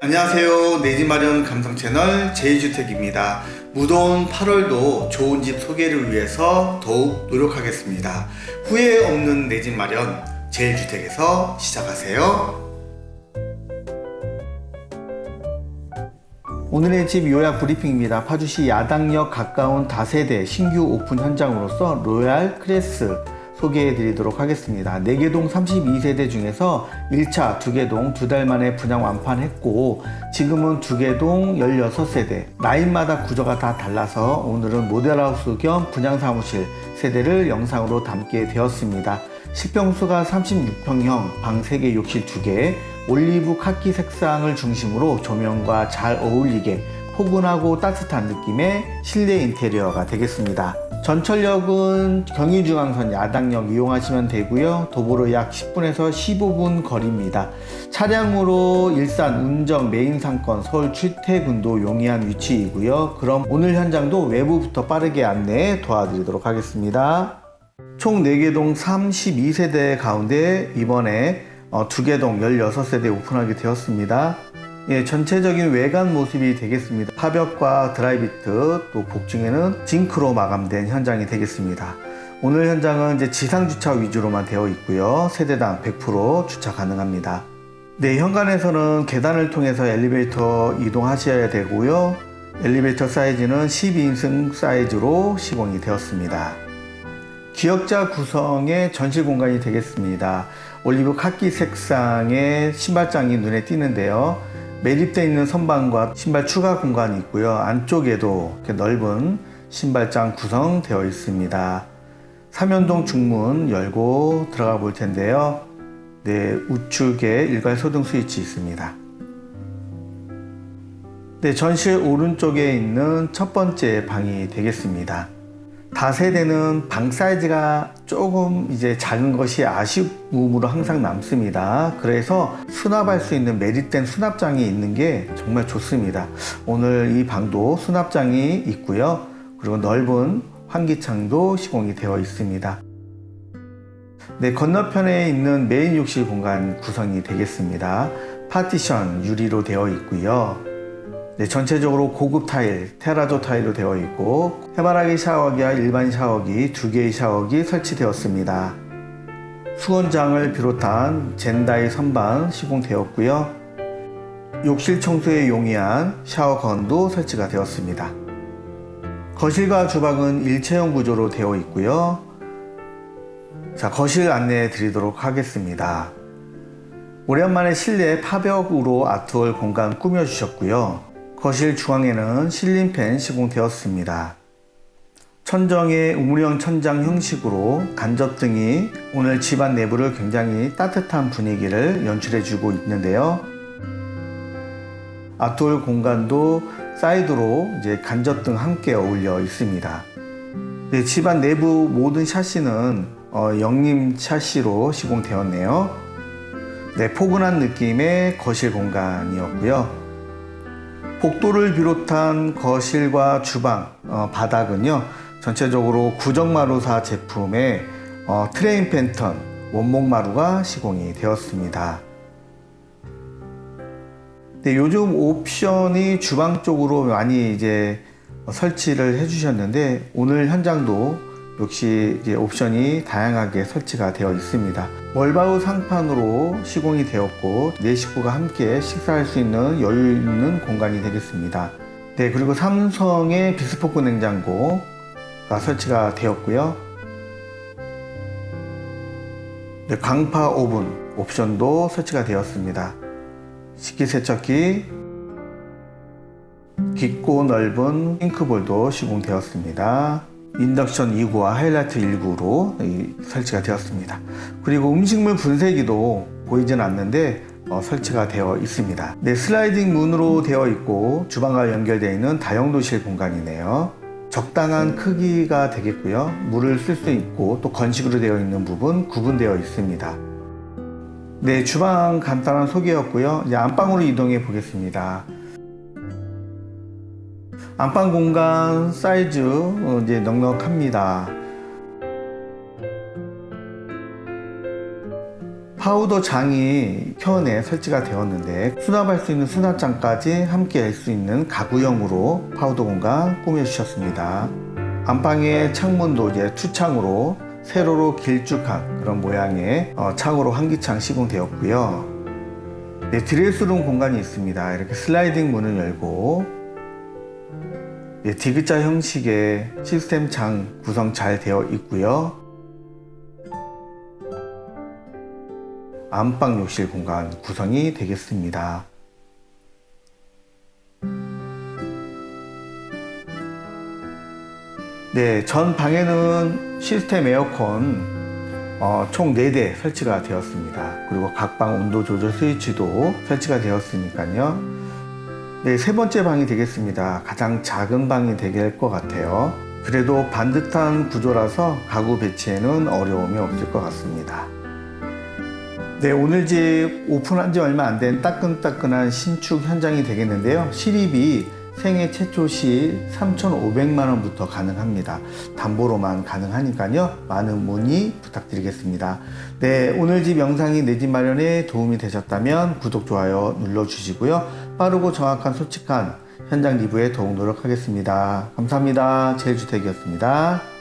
안녕하세요. 내 집 마련 감성 채널 제이주택입니다. 무더운 8월도 좋은 집 소개를 위해서 더욱 노력하겠습니다. 후회 없는 내 집 마련 제일주택에서 시작하세요. 오늘의 집 요약 브리핑입니다. 파주시 야당역 가까운 다세대 신규 오픈 현장으로서 로얄 크레스 소개해 드리도록 하겠습니다. 4개동 32세대 중에서 1차 2개동 2달 만에 분양 완판했고 지금은 2개동 16세대 라인마다 구조가 다 달라서 오늘은 모델하우스 겸 분양사무실 세대를 영상으로 담게 되었습니다. 실평수가 36평형 방 3개 욕실 2개 올리브 카키 색상을 중심으로 조명과 잘 어울리게 포근하고 따뜻한 느낌의 실내 인테리어가 되겠습니다. 전철역은 경의중앙선 야당역 이용하시면 되고요. 도보로 약 10분에서 15분 거리입니다. 차량으로 일산 운정 메인 상권 서울 출퇴근도 용이한 위치이고요. 그럼 오늘 현장도 외부부터 빠르게 안내 도와드리도록 하겠습니다. 총 4개 동 32세대 가운데 이번에 어, 2개 동 16세대 오픈하게 되었습니다. 예, 전체적인 외관 모습이 되겠습니다. 파벽과 드라이비트 또 복중에는 징크로 마감된 현장이 되겠습니다. 오늘 현장은 이제 지상 주차 위주로만 되어 있고요. 세대당 100% 주차 가능합니다. 네, 현관에서는 계단을 통해서 엘리베이터 이동하셔야 되고요. 엘리베이터 사이즈는 12인승 사이즈로 시공이 되었습니다. 기역자 구성의 전실 공간이 되겠습니다. 올리브 카키 색상의 신발장이 눈에 띄는데요. 매립되어 있는 선반과 신발 추가 공간이 있고요. 안쪽에도 이렇게 넓은 신발장 구성되어 있습니다. 삼연동 중문 열고 들어가 볼 텐데요. 네, 우측에 일괄 소등 스위치 있습니다. 네, 전실 오른쪽에 있는 첫 번째 방이 되겠습니다. 다세대는 방 사이즈가 조금 이제 작은 것이 아쉬움으로 항상 남습니다. 그래서 수납할 수 있는 매립된 수납장이 있는 게 정말 좋습니다. 오늘 이 방도 수납장이 있고요. 그리고 넓은 환기창도 시공이 되어 있습니다. 네, 건너편에 있는 메인 욕실 공간 구성이 되겠습니다. 파티션 유리로 되어 있고요. 네, 전체적으로 고급 타일, 테라조 타일로 되어 있고 해바라기 샤워기와 일반 샤워기 두 개의 샤워기 설치되었습니다. 수건장을 비롯한 젠다이 선반 시공되었고요. 욕실 청소에 용이한 샤워 건도 설치가 되었습니다. 거실과 주방은 일체형 구조로 되어 있고요. 자, 거실 안내해 드리도록 하겠습니다. 오랜만에 실내 파벽으로 아트월 공간 꾸며 주셨고요. 거실 중앙에는 실린팬 시공되었습니다. 천정에 우물형 천장 형식으로 간접등이 오늘 집안 내부를 굉장히 따뜻한 분위기를 연출해주고 있는데요. 아트홀 공간도 사이드로 이제 간접등 함께 어울려 있습니다. 네, 집안 내부 모든 샤시는 어, 영림 샤시로 시공되었네요. 네, 포근한 느낌의 거실 공간이었고요. 복도를 비롯한 거실과 주방, 어, 바닥은요, 전체적으로 구정마루사 제품의 어, 트레인 팬턴 원목 마루가 시공이 되었습니다. 네, 요즘 옵션이 주방 쪽으로 많이 이제 설치를 해주셨는데 오늘 현장도 역시 이제 옵션이 다양하게 설치가 되어 있습니다. 월바우 상판으로 시공이 되었고 네 식구가 함께 식사할 수 있는 여유 있는 공간이 되겠습니다. 네 그리고 삼성의 비스포크 냉장고가 설치가 되었고요. 네, 광파 오븐 옵션도 설치가 되었습니다. 식기세척기 깊고 넓은 싱크볼도 시공되었습니다. 인덕션 2구와 하이라이트 1구로 설치가 되었습니다. 그리고 음식물 분쇄기도 보이진 않는데 어, 설치가 되어 있습니다. 네, 슬라이딩 문으로 되어 있고 주방과 연결되어 있는 다용도실 공간이네요. 적당한 크기가 되겠고요. 물을 쓸 수 있고 또 건식으로 되어 있는 부분 구분되어 있습니다. 네, 주방 간단한 소개였고요. 이제 안방으로 이동해 보겠습니다. 안방 공간 사이즈 어, 이제 넉넉합니다. 파우더 장이 현에 설치가 되었는데 수납할 수 있는 수납장까지 함께 할 수 있는 가구형으로 파우더 공간 꾸며주셨습니다. 안방의 창문도 이제 투창으로 세로로 길쭉한 그런 모양의 어, 창으로 환기창 시공되었고요. 네, 드레스룸 공간이 있습니다. 이렇게 슬라이딩 문을 열고 네, 디귿자 형식의 시스템 창 구성 잘 되어 있고요. 안방 욕실 공간 구성이 되겠습니다. 네, 전 방에는 시스템 에어컨 어, 총 4대 설치가 되었습니다. 그리고 각방 온도 조절 스위치도 설치가 되었으니까요. 네, 세 번째 방이 되겠습니다. 가장 작은 방이 되게 것 같아요. 그래도 반듯한 구조라서 가구 배치에는 어려움이 없을 것 같습니다. 네, 오늘 집 오픈한 지 얼마 안 된 따끈따끈한 신축 현장이 되겠는데요. 실입이 생애 최초 시 3,500만 원부터 가능합니다. 담보로만 가능하니까요. 많은 문의 부탁드리겠습니다. 네, 오늘 집 영상이 내 집 마련에 도움이 되셨다면 구독, 좋아요 눌러주시고요. 빠르고 정확한 솔직한 현장 리뷰에 더욱 노력하겠습니다. 감사합니다. 제일주택이었습니다.